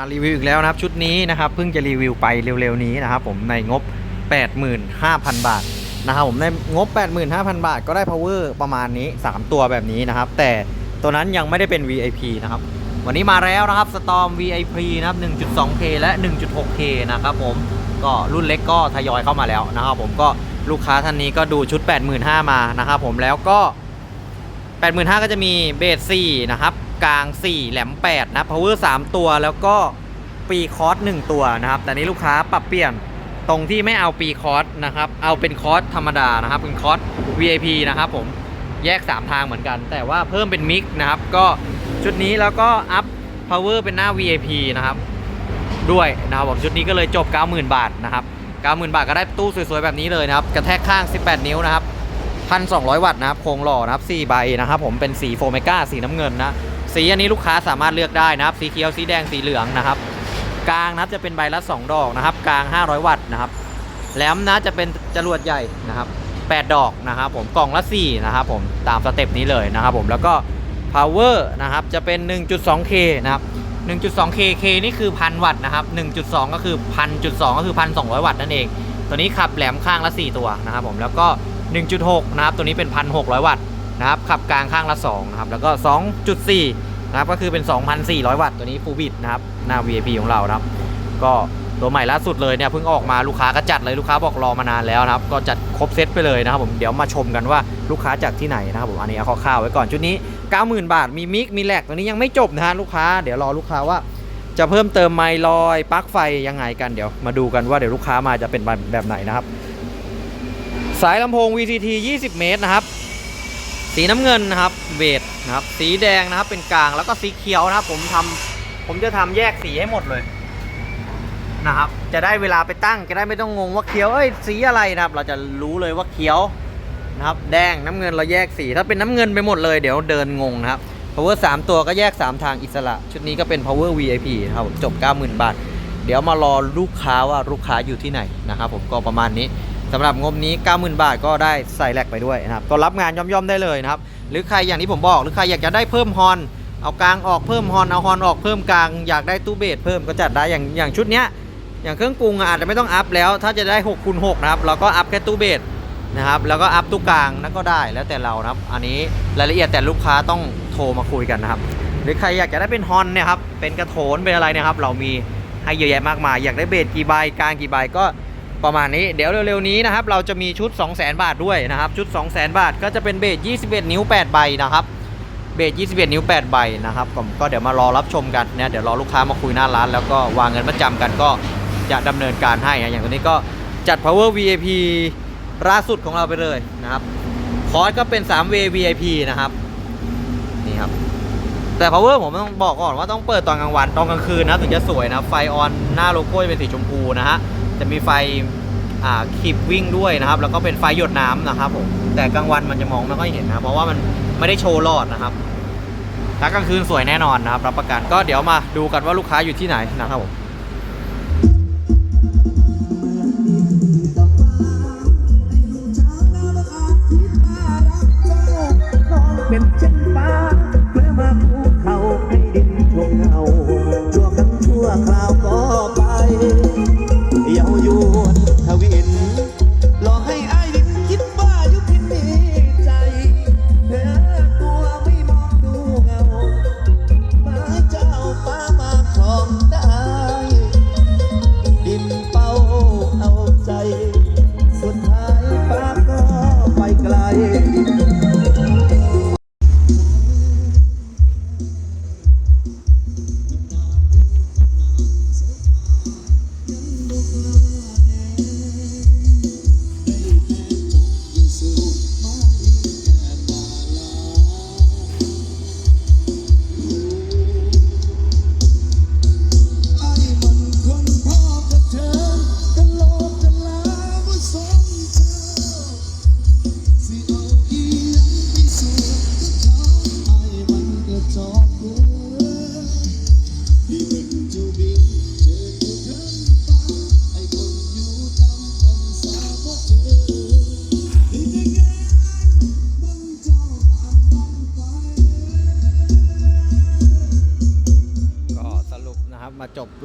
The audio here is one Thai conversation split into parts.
ารีวิวอีกแล้วนะครับชุดนี้นะครับเพิ่งจะรีวิวไปเร็วๆนี้นะครับผมในงบ 85,000 บาทนะครับผมในงบ 85,000 บาท ก็ได้ power ประมาณนี้ 3 ตัวแบบนี้นะครับ แต่ตัวนั้นยังไม่ได้เป็น VIP นะครับวันนี้มาแล้วนะครับ Storm VIP นะครับ 1.2K และ 1.6K นะครับผมก็รุ่นเล็กก็ทยอยเข้ามาแล้วนะครับผมก็ลูกค้าท่านนี้ก็ดูชุด 85,000มานะครับผมแล้วก็ 85,000 ก็จะมีเบส4นะครับ กลาง 4 แหลม 8 นะ power 3ตัวแล้วก็ปีคอร์ส1ตัวนะครับ แต่นี้ลูกค้าปรับเปลี่ยนตรงที่ไม่เอาปีคอร์สนะครับ เอาเป็นคอร์สธรรมดานะครับ เป็นคอร์ส VIP นะครับผมแยก 3 ทางเหมือนกัน แต่ว่าเพิ่มเป็นมิกนะครับ ก็ชุดนี้แล้วก็อัพ power เป็นหน้า VIP นะครับ ด้วยนะครับผมชุดนี้ก็เลยจบ 90,000 บาทนะครับ 90,000 บาทก็ได้ตู้สวยๆแบบนี้เลยนะครับ กระแทกข้าง 18 นิ้วนะครับ 1,200 วัตต์นะครับ โครงหล่อนะครับ4ใบนะครับ ผมเป็นสีโฟเมก้าสีน้ำเงินนะ สีอันนี้ลูกค้าสามารถเลือกได้นะครับ สีเขียวสีแดงสีเหลืองนะครับ กลางนะครับจะเป็นใบละ2ดอกนะครับ กลาง 500 วัตต์นะครับแหลมนะจะเป็นจรวดใหญ่นะครับ 8 ดอกนะครับ ผมกล่องละ4นะครับผมตามสเต็ปนี้เลยนะครับ ผมแล้วก็ power นะครับจะเป็น 1.2K นะครับ 1.2K K นี่คือ1,000วัตต์นะครับ 1.2 ก็คือ1,000.2ก็คือ1,200วัตต์นั่นเอง ตัวนี้ขับแหลมข้างละ 4 ตัวนะครับ ผมแล้วก็ 1.6 นะครับ ตัวนี้เป็น 1,600 วัตต์ นะครับขับกลางข้างละ2นะครับแล้วก็ 2.4 นะครับก็คือเป็น 2,400 วัตต์ตัวนี้ฟูบิดนะครับหน้า VIP ของเรานะครับ ก็ตัวใหม่ล่าสุดเลยเนี่ยเพิ่งออกมาลูกค้าก็จัดเลยลูกค้าบอกรอมานานแล้วนะครับ ก็จัดครบเซตไปเลยนะครับผมเดี๋ยวมาชมกันว่าลูกค้าจากที่ไหนนะครับผมอันนี้เอาคร่าวๆไว้ก่อนชุดนี้ 90,000 บาทมีมิกมีแหลกตัวนี้ยังไม่จบนะฮะลูกค้าเดี๋ยวรอลูกค้าว่าจะเพิ่มเติมไมล์ลอยปลั๊กไฟยังไงกันเดี๋ยวมาดูกันว่าเดี๋ยวลูกค้ามาจะเป็นแบบไหนนะครับ สายลำโพง VCT 20 เมตรนะครับ สีน้ำเงินนะครับเบสนะครับ สีแดงนะครับเป็นกลางแล้วก็สีเขียวนะครับ ผมทำผมจะทำแยกสีให้หมดเลยนะครับ จะได้เวลาไปตั้งจะได้ไม่ต้องงงว่าเขียวเอ้ยสีอะไรนะครับ เราจะรู้เลยว่าเขียวนะครับ แดงน้ำเงินเราแยกสีถ้าเป็นน้ำเงินไปหมดเลยเดี๋ยวเดินงงนะครับ power 3 ตัวก็แยก 3 ทางอิสระ ชุดนี้ก็เป็น power VIP ครับจบ 90,000 บาท เดี๋ยวมารอลูกค้าว่าลูกค้าอยู่ที่ไหนนะครับ ผมก็ประมาณนี้ สำหรับงบนี้ 90,000 บาทก็ได้ใส่แลกไปด้วยนะครับก็รับงานย่อมๆได้เลยนะครับ หรือใครอย่างที่ผมบอก หรือใครอยากจะได้เพิ่มฮอน เอากลางออกเพิ่มฮอน เอาฮอนออกเพิ่มกลาง อยากได้ตู้เบสเพิ่มก็จัดได้อย่างอย่างชุดเนี้ย อย่างเครื่องปรุงอาจจะไม่ต้องอัพแล้ว ถ้าจะได้6คูณ6นะครับ เราก็อัพแค่ตู้เบสนะครับ แล้วก็อัพตู้กลางนั่นก็ได้แล้วแต่เรานะครับ อันนี้รายละเอียดแต่ลูกค้าต้องโทรมาคุยกันนะครับ หรือใครอยากจะได้เป็นฮอนเนี่ยครับ เป็นกระโถนเป็นอะไรเนะครับ เรามีให้เยอะแยะมากมาย อยากได้เบสกี่ใบกลางกี่ใบก็ ประมาณนี้เดี๋ยวเร็วๆนี้นะครับเราจะมีชุด 2 0 0 0 0 0 บาทด้วยนะครับชุด 2 0 0 0 0 0 บาทก็จะเป็นเบส21 นิ้ว 8 ใบนะครับเบส21 นิ้ว 8 ใบนะครับผมก็เดี๋ยวมารอรับชมกันเนี่ยเดี๋ยวรอลูกค้ามาคุยหน้าร้าน แล้วก็วางเงินประจำกันก็จะดำเนินการให้นะอย่างตัวนี้ก็จัด power VIP ล่าสุดของเราไปเลยนะครับคอร์สก็เป็น 3way VIP นะครับนี่ครับแต่ power ผมต้องบอกก่อนว่าต้องเปิดตอนกลางวันตอนกลางคืนนะถึงจะสวยนะไฟออนหน้าโลโก้จะเป็นสีชมพูนะฮะ จะมีไฟขีบวิ่งด้วยนะครับ แล้วก็เป็นไฟหยดน้ำนะครับผมแต่กลางวันมันจะมองไม่ค่อยเห็นนะเพราะว่ามันไม่ได้โชว์หลอดนะครับถ้วกลางคืนสวยแน่นอนนะครับรับประกันก็เดี๋ยวมาดูกันว่าลูกค้าอยู่ที่ไหนนะครับผม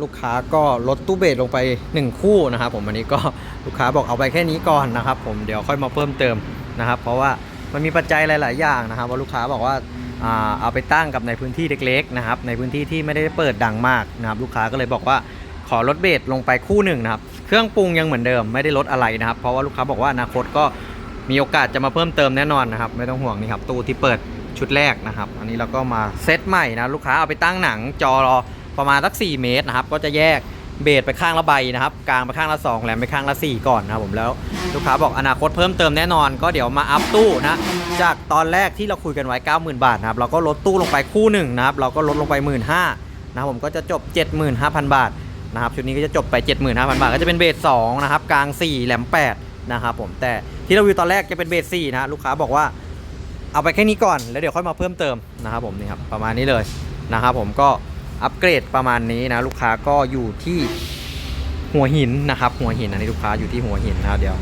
ลูกค้าก็ลดตู้เบสลงไป 1 คู่นะครับผมอันนี้ก็ลูกค้าบอกเอาไปแค่นี้ก่อนนะครับผมเดี๋ยวค่อยมาเพิ่มเติมนะครับ เพราะว่ามันมีปัจจัยหลาย ๆ อย่างนะครับว่าลูกค้าบอกว่าเอาไปตั้งกับในพื้นที่เล็ก ๆ นะครับ ในพื้นที่ที่ไม่ได้เปิดดังมากนะครับ ลูกค้าก็เลยบอกว่าขอลดเบสลงไปคู่หนึ่งนะครับ เครื่องปรุงยังเหมือนเดิมไม่ได้ลดอะไรนะครับ เพราะว่าลูกค้าบอกว่าอนาคตก็มีโอกาสจะมาเพิ่มเติมแน่นอนนะครับ ไม่ต้องห่วงนี่ครับตู้ที่เปิดชุดแรกนะครับ อันนี้เราก็มาเซตใหม่นะลูกค้าเอาไปตั้งหนังจอ ประมาณสัก 4 เมตรนะครับ ก็จะแยกเบสไปข้างละใบนะครับ กลางไปข้างละ 2 แหลมไปข้างละ 4 ก่อนนะครับผมแล้วลูกค้าบอกอนาคตเพิ่มเติมแน่นอน ก็เดี๋ยวมาอัพตู้นะจากตอนแรกที่เราคุยกันไว้ 90,000 บาทนะครับเราก็ลดตู้ลงไปคู่หนึ่งนะครับเราก็ลดลงไป 1 5ื่นนะครับผมก็จะจบ 75,000 บาทนะครับชุดนี้ก็จะจบไป 75,000 บาท ก็จะเป็นเบส2นะครับกลาง 4 แหลม 8 นะครับผมแต่ที่เราวิวตอนแรกจะเป็นเบส4นะลูกค้าบอกว่าเอาไปแค่นี้ก่อนแล้วเดี๋ยวค่อยมาเพิ่มเติมนะครับผมนี่ครับประมาณนี้เลยนะครับผมก็ อัปเกรดประมาณนี้นะลูกค้าก็อยู่ที่หัวหินนะครับ หัวหินอันนี้ลูกค้าอยู่ที่หัวหินนะครับเดี๋ยว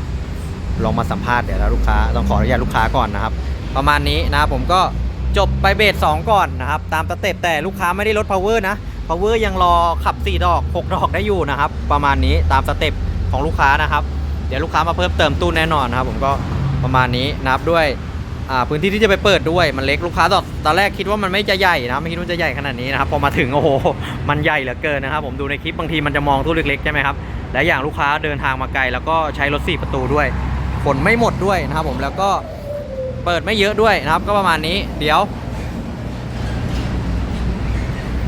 ลองมาสัมภาษณ์เดี๋ยวแล้วลูกค้าต้องขออนุญาตลูกค้าก่อนนะครับ ประมาณนี้นะผมก็จบไปเบส2ก่อนนะครับ ตามสเต็ปแต่ลูกค้าไม่ได้ลด power นะ power ยังรอขับ 4 ดอก 6 ดอกได้อยู่นะครับ ประมาณนี้ตามสเต็ปของลูกค้านะครับ เดี๋ยวลูกค้ามาเพิ่มเติมตู้แน่นอนนะครับ ผมก็ประมาณนี้นะครับด้วย อ่าพื้นที่ที่จะไปเปิดด้วยมันเล็กลูกค้าตอนตอนแรกคิดว่ามันไม่จะใหญ่นะไม่คิดว่าจะใหญ่ขนาดนี้นะครับพอมาถึงโอ้โหมันใหญ่เหลือเกินนะครับผมดูในคลิปบางทีมันจะมองตู้เล็กๆใช่ไหมครับและอย่างลูกค้าเดินทางมาไกล แล้วก็ใช้รถ4ประตูด้วยฝนไม่หมดด้วยนะครับผมแล้วก็เปิดไม่เยอะด้วยนะครับ ก็ประมาณนี้เดี๋ยว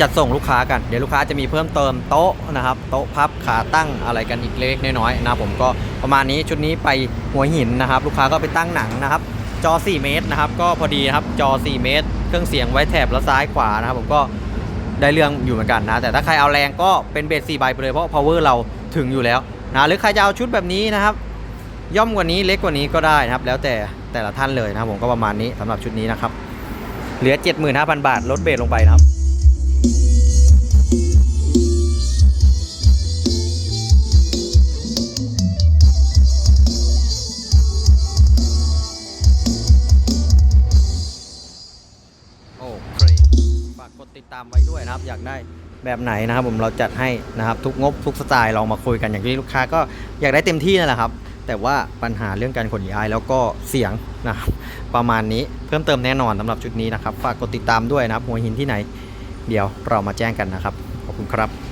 จัดส่งลูกค้ากันเดี๋ยวลูกค้าจะมีเพิ่มเติมโต๊ะนะครับโต๊ะพับขาตั้งอะไรกันอีกเล็กน้อยๆนะครับผมก็ประมาณนี้ชุดนี้ไปหัวหินนะครับ ลูกค้าก็ไปตั้งหนังนะครับ จอ 4 เมตรนะครับ ก็พอดีนะครับจอ 4 เมตร เครื่องเสียงไว้แถบละซ้ายขวานะครับ ผมก็ได้เรื่องอยู่เหมือนกันนะ แต่ถ้าใครเอาแรงก็เป็นเบส4ใบไปเลยเพราะ power เราถึงอยู่แล้วนะหรือใครจะเอาชุดแบบนี้นะครับ ย่อมกว่านี้เล็กกว่านี้ก็ได้นะครับ แล้วแต่แต่ละท่านเลยนะครับผมก็ประมาณนี้สำหรับชุดนี้นะครับเหลือ 75,000 บาทลดเบสลงไปนะครับ แบบไหนนะครับผมเราจัดให้นะครับทุกงบทุกสไตล์ลองมาคุยกันอย่างที่ลูกค้าก็อยากได้เต็มที่นั่นแหละครับ แต่ว่าปัญหาเรื่องการขนย้ายแล้วก็เสียงนะครับประมาณนี้เพิ่มเติมแน่นอนสำหรับชุดนี้นะครับ ฝากกดติดตามด้วยนะครับหัวหินที่ไหน เดี๋ยวเรามาแจ้งกันนะครับ ขอบคุณครับ